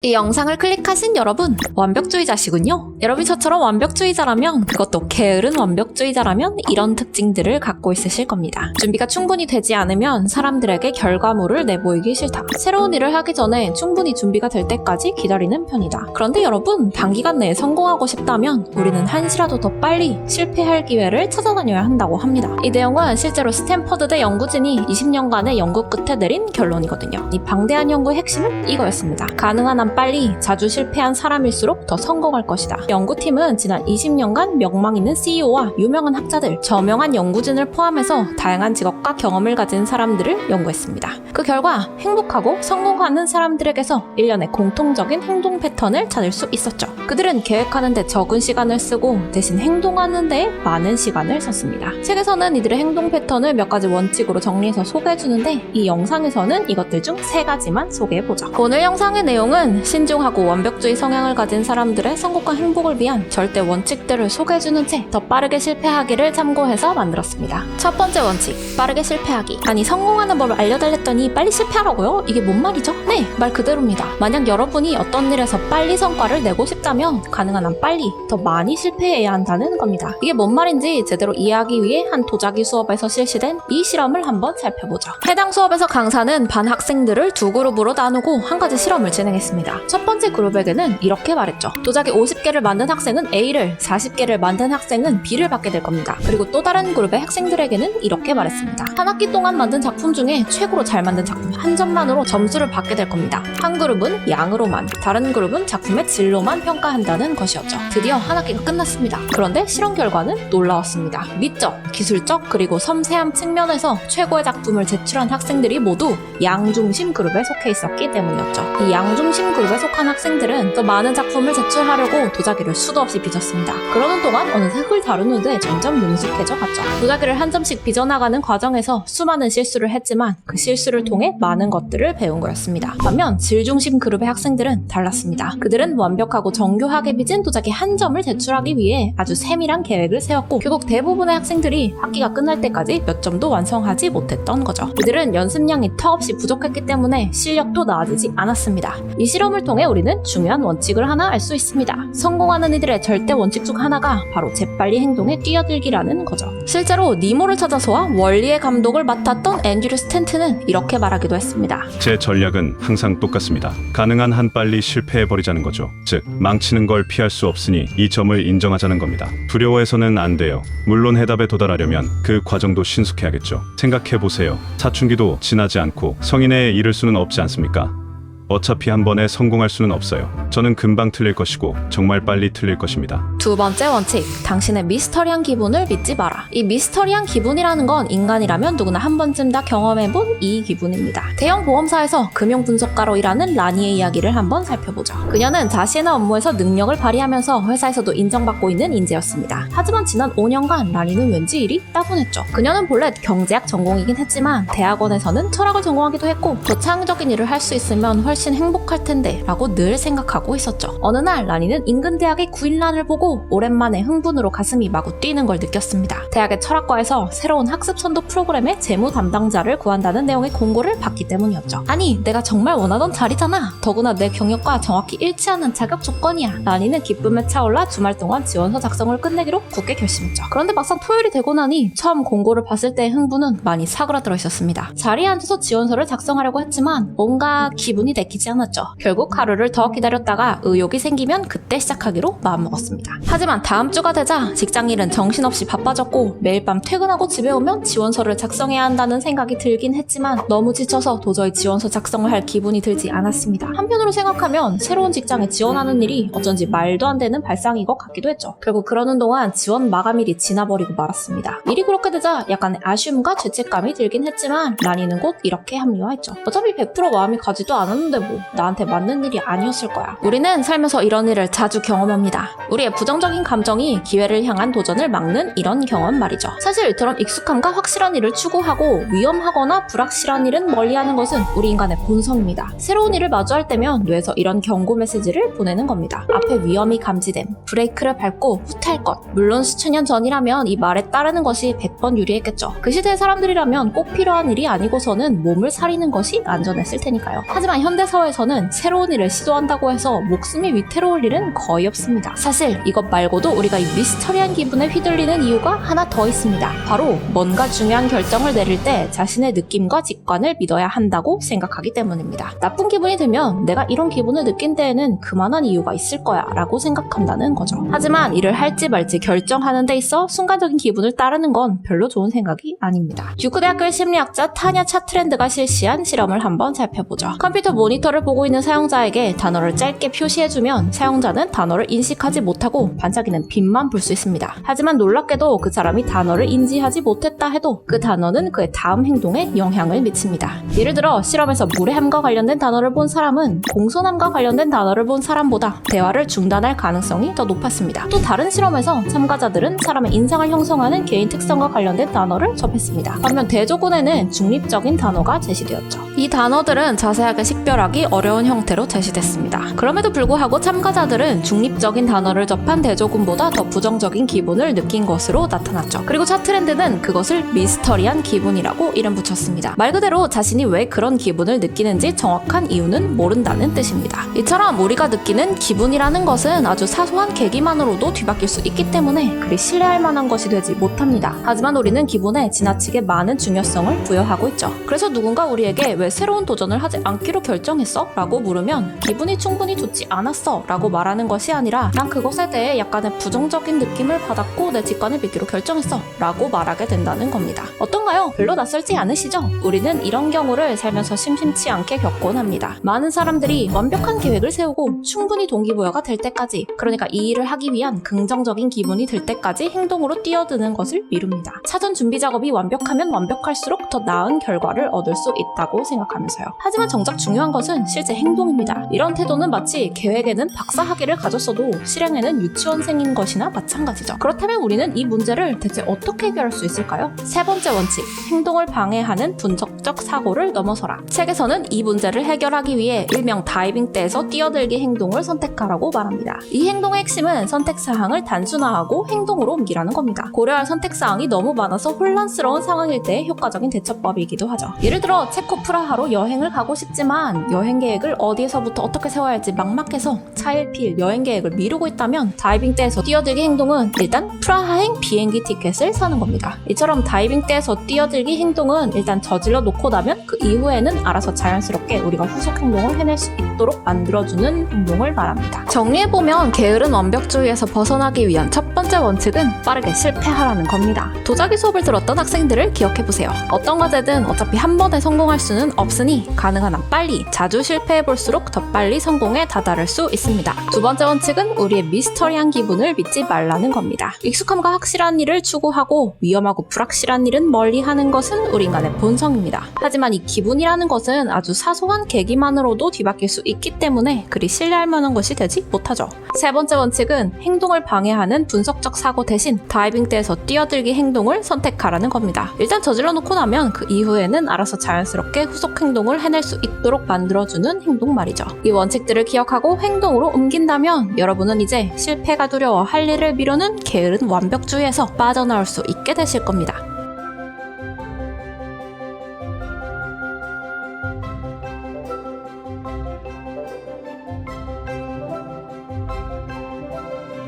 이 영상을 클릭하신 여러분 완벽주의자시군요. 여러분이 저처럼 완벽주의자라면 그것도 게으른 완벽주의자라면 이런 특징들을 갖고 있으실 겁니다. 준비가 충분히 되지 않으면 사람들에게 결과물을 내보이기 싫다. 새로운 일을 하기 전에 충분히 준비가 될 때까지 기다리는 편이다. 그런데 여러분 단기간 내에 성공하고 싶다면 우리는 한시라도 더 빨리 실패할 기회를 찾아다녀야 한다고 합니다. 이 내용은 실제로 스탠퍼드대 연구진이 20년간의 연구 끝에 내린 결론이거든요. 이 방대한 연구의 핵심은 이거였습니다. 가능한 한 빨리 자주 실패한 사람일수록 더 성공할 것이다. 연구팀은 지난 20년간 명망 있는 CEO와 유명한 학자들, 저명한 연구진을 포함해서 다양한 직업과 경험을 가진 사람들을 연구했습니다. 그 결과 행복하고 성공하는 사람들에게서 일련의 공통적인 행동 패턴을 찾을 수 있었죠. 그들은 계획하는데 적은 시간을 쓰고 대신 행동하는데 많은 시간을 썼습니다. 책에서는 이들의 행동 패턴을 몇 가지 원칙으로 정리해서 소개해주는데 이 영상에서는 이것들 중 세 가지만 소개해보죠. 오늘 영상의 내용은 신중하고 완벽주의 성향을 가진 사람들의 성공과 행복을 위한 절대 원칙들을 소개해주는 책 더 빠르게 실패하기를 참고해서 만들었습니다. 첫 번째 원칙, 빠르게 실패하기. 아니 성공하는 법을 알려달랬더니 빨리 실패하라고요? 이게 뭔 말이죠? 네, 말 그대로입니다. 만약 여러분이 어떤 일에서 빨리 성과를 내고 싶다면 가능한 한 빨리 더 많이 실패해야 한다는 겁니다. 이게 뭔 말인지 제대로 이해하기 위해 한 도자기 수업에서 실시된 이 실험을 한번 살펴보죠. 해당 수업에서 강사는 반 학생들을 두 그룹으로 나누고 한 가지 실험을 진행했습니다. 첫 번째 그룹에게는 이렇게 말했죠. 도자기 50개를 만든 학생은 A를, 40개를 만든 학생은 B를 받게 될 겁니다. 그리고 또 다른 그룹의 학생들에게는 이렇게 말했습니다. 한 학기 동안 만든 작품 중에 최고로 잘 만든 작품 한 점만으로 점수를 받게 될 겁니다. 한 그룹은 양으로만, 다른 그룹은 작품의 질로만 평가 한다는 것이었죠. 드디어 한 학기가 끝났습니다. 그런데 실험 결과는 놀라웠습니다. 미적, 기술적, 그리고 섬세함 측면에서 최고의 작품을 제출한 학생들이 모두 양중심 그룹에 속해 있었기 때문이었죠. 이 양중심 그룹에 속한 학생들은 더 많은 작품을 제출하려고 도자기를 수도 없이 빚었습니다. 그러는 동안 어느새 흙을 다루는데 점점 능숙해져 갔죠. 도자기를 한 점씩 빚어나가는 과정에서 수많은 실수를 했지만 그 실수를 통해 많은 것들을 배운 거였습니다. 반면 질중심 그룹의 학생들은 달랐습니다. 그들은 완벽하고 정 교하게 빚은 도자기 한 점을 제출하기 위해 아주 세밀한 계획을 세웠고 결국 대부분의 학생들이 학기가 끝날 때까지 몇 점도 완성하지 못했던 거죠. 이들은 연습량이 턱없이 부족했기 때문에 실력도 나아지지 않았습니다. 이 실험을 통해 우리는 중요한 원칙을 하나 알 수 있습니다. 성공하는 이들의 절대 원칙 중 하나가 바로 재빨리 행동에 뛰어들기라는 거죠. 실제로 니모를 찾아서와 원리의 감독을 맡았던 앤드류 스탠트는 이렇게 말하기도 했습니다. 제 전략은 항상 똑같습니다. 가능한 한 빨리 실패해버리자는 거죠. 즉, 망 치는 걸 피할 수 없으니 이 점을 인정하자는 겁니다. 두려워해서는 안 돼요. 물론 해답에 도달하려면 그 과정도 신속해야겠죠. 생각해 보세요. 사춘기도 지나지 않고 성인에 이를 수는 없지 않습니까? 어차피 한 번에 성공할 수는 없어요. 저는 금방 틀릴 것이고 정말 빨리 틀릴 것입니다. 두 번째 원칙, 당신의 미스터리한 기분을 믿지 마라. 이 미스터리한 기분이라는 건 인간이라면 누구나 한 번쯤 다 경험해본 이 기분입니다. 대형 보험사에서 금융 분석가로 일하는 라니의 이야기를 한번 살펴보죠. 그녀는 자신의 업무에서 능력을 발휘하면서 회사에서도 인정받고 있는 인재였습니다. 하지만 지난 5년간 라니는 왠지 일이 따분했죠. 그녀는 본래 경제학 전공이긴 했지만 대학원에서는 철학을 전공하기도 했고 더 창의적인 일을 할 수 있으면 훨씬 행복할 텐데 라고 늘 생각하고 있었죠. 어느 날 라니는 인근 대학의 구인란을 보고 오랜만에 흥분으로 가슴이 마구 뛰는 걸 느꼈습니다. 대학의 철학과에서 새로운 학습 선도 프로그램의 재무 담당자를 구한다는 내용의 공고를 받기 때문이었죠. 아니 내가 정말 원하던 자리잖아. 더구나 내 경력과 정확히 일치하는 자격 조건이야. 라니는 기쁨에 차올라 주말 동안 지원서 작성을 끝내기로 굳게 결심했죠. 그런데 막상 토요일이 되고 나니 처음 공고를 봤을 때의 흥분은 많이 사그라들어 있었습니다. 자리에 앉아서 지원서를 작성하려고 했지만 뭔가 기분이 내키지 않았죠. 결국 하루를 더 기다렸다가 의욕이 생기면 그때 시작하기로 마음먹었습니다. 하지만 다음 주가 되자 직장일은 정신없이 바빠졌고 매일 밤 퇴근하고 집에 오면 지원서를 작성해야 한다는 생각이 들긴 했지만 너무 지쳐서 도저히 지원서 작성을 할 기분이 들지 않았습니다. 한편으로 생각하면 새로운 직장에 지원하는 일이 어쩐지 말도 안 되는 발상인 것 같기도 했죠. 결국 그러는 동안 지원 마감일이 지나버리고 말았습니다. 일이 그렇게 되자 약간의 아쉬움과 죄책감이 들긴 했지만 라니는 곧 이렇게 합리화했죠. 어차피 100% 마음이 가지도 않았는데 뭐 나한테 맞는 일이 아니었을 거야. 우리는 살면서 이런 일을 자주 경험합니다. 우리의 부정적인 감정이 기회를 향한 도전을 막는 이런 경험 말이죠. 사실 이처럼 익숙함과 확실한 일을 추구하고 위험하거나 불확실한 일은 멀리하는 것은 우리 인간의 본성입니다. 새로운 일을 마주할 때면 뇌에서 이런 경고 메시지를 보내는 겁니다. 앞에 위험이 감지됨, 브레이크를 밟고 후퇴할 것. 물론 수천 년 전이라면 이 말에 따르는 것이 100번 유리했겠죠. 그 시대의 사람들이라면 꼭 필요한 일이 아니고서는 몸을 사리는 것이 안전했을 테니까요. 하지만 현대 사회에서는 새로운 일을 시도한다고 해서 목숨이 위태로울 일은 거의 없습니다. 사실 이것 말고도 우리가 이 미스터리한 기분에 휘둘리는 이유가 하나 더 있습니다. 바로 뭔가 중요한 결정을 내릴 때 자신의 느낌과 직관을 믿어야 한다고 생각하기 때문입니다. 나쁜 기분이 들면 내가 이런 기분을 느낀 데에는 그만한 이유가 있을 거야 라고 생각한다는 거죠. 하지만 일을 할지 말지 결정하는 데 있어 순간적인 기분을 따르는 건 별로 좋은 생각이 아닙니다. 듀크대학교의 심리학자 타냐 차트랜드가 실시한 실험을 한번 살펴보죠. 컴퓨터 모니터 를 보고 있는 사용자에게 단어를 짧게 표시해주면 사용자는 단어를 인식하지 못하고 반짝이는 빛만 볼 수 있습니다. 하지만 놀랍게도 그 사람이 단어를 인지하지 못했다 해도 그 단어는 그의 다음 행동에 영향을 미칩니다. 예를 들어 실험에서 무례함과 관련된 단어를 본 사람은 공손함과 관련된 단어를 본 사람보다 대화를 중단할 가능성이 더 높았습니다. 또 다른 실험에서 참가자들은 사람의 인상을 형성하는 개인 특성과 관련된 단어를 접했습니다. 반면 대조군에는 중립적인 단어가 제시되었죠. 이 단어들은 자세하게 식별 하기 어려운 형태로 제시됐습니다. 그럼에도 불구하고 참가자들은 중립적인 단어를 접한 대조군보다 더 부정적인 기분을 느낀 것으로 나타났죠. 그리고 차트랜드는 그것을 미스터리한 기분이라고 이름 붙였습니다. 말 그대로 자신이 왜 그런 기분을 느끼는지 정확한 이유는 모른다는 뜻입니다. 이처럼 우리가 느끼는 기분이라는 것은 아주 사소한 계기만으로도 뒤바뀔 수 있기 때문에 그리 신뢰할 만한 것이 되지 못합니다. 하지만 우리는 기분에 지나치게 많은 중요성을 부여하고 있죠. 그래서 누군가 우리에게 왜 새로운 도전을 하지 않기로 결정 했어? 라고 물으면 기분이 충분히 좋지 않았어 라고 말하는 것이 아니라 난 그것에 대해 약간의 부정적인 느낌을 받았고 내 직관을 믿기로 결정했어 라고 말하게 된다는 겁니다. 어떤가요? 별로 낯설지 않으시죠? 우리는 이런 경우를 살면서 심심치 않게 겪곤 합니다. 많은 사람들이 완벽한 계획을 세우고 충분히 동기부여가 될 때까지 그러니까 이 일을 하기 위한 긍정적인 기분이 들 때까지 행동으로 뛰어드는 것을 미룹니다. 사전 준비 작업이 완벽하면 완벽할수록 더 나은 결과를 얻을 수 있다고 생각하면서요. 하지만 정작 중요한 것은 실제 행동입니다. 이런 태도는 마치 계획에는 박사학위를 가졌어도 실행에는 유치원생인 것이나 마찬가지죠. 그렇다면 우리는 이 문제를 대체 어떻게 해결할 수 있을까요? 세 번째 원칙, 행동을 방해하는 분석적 사고를 넘어서라. 책에서는 이 문제를 해결하기 위해 일명 다이빙 때에서 뛰어들기 행동을 선택하라고 말합니다. 이 행동의 핵심은 선택 사항을 단순화하고 행동으로 옮기라는 겁니다. 고려할 선택 사항이 너무 많아서 혼란스러운 상황일 때 효과적인 대처법이기도 하죠. 예를 들어 체코 프라하로 여행을 가고 싶지만 여행 계획을 어디에서부터 어떻게 세워야 할지 막막해서 차일피일 여행 계획을 미루고 있다면 다이빙 때에서 뛰어들기 행동은 일단 프라하행 비행기 티켓을 사는 겁니다. 이처럼 다이빙 때에서 뛰어들기 행동은 일단 저질러 놓고 나면 그 이후에는 알아서 자연스럽게 우리가 후속 행동을 해낼 수 있도록 만들어주는 행동을 말합니다. 정리해보면 게으른 완벽주의에서 벗어나기 위한 첫 번째 원칙은 빠르게 실패하라는 겁니다. 도자기 수업을 들었던 학생들을 기억해보세요. 어떤 과제든 어차피 한 번에 성공할 수는 없으니 가능한 한 빨리 자주 실패해볼수록 더 빨리 성공에 다다를 수 있습니다. 두 번째 원칙은 우리의 미스터리한 기분을 믿지 말라는 겁니다. 익숙함과 확실한 일을 추구하고 위험하고 불확실한 일은 멀리 하는 것은 우리 인간의 본성입니다. 하지만 이 기분이라는 것은 아주 사소한 계기만으로도 뒤바뀔 수 있기 때문에 그리 신뢰할 만한 것이 되지 못하죠. 세 번째 원칙은 행동을 방해하는 분석적 사고 대신 다이빙 때에서 뛰어들기 행동을 선택하라는 겁니다. 일단 저질러 놓고 나면 그 이후에는 알아서 자연스럽게 후속 행동을 해낼 수 있도록 만들어주는 행동 말이죠. 이 원칙들을 기억하고 행동으로 옮긴다면 여러분은 이제 실패가 두려워 할 일을 미루는 게으른 완벽주의에서 빠져나올 수 있게 되실 겁니다.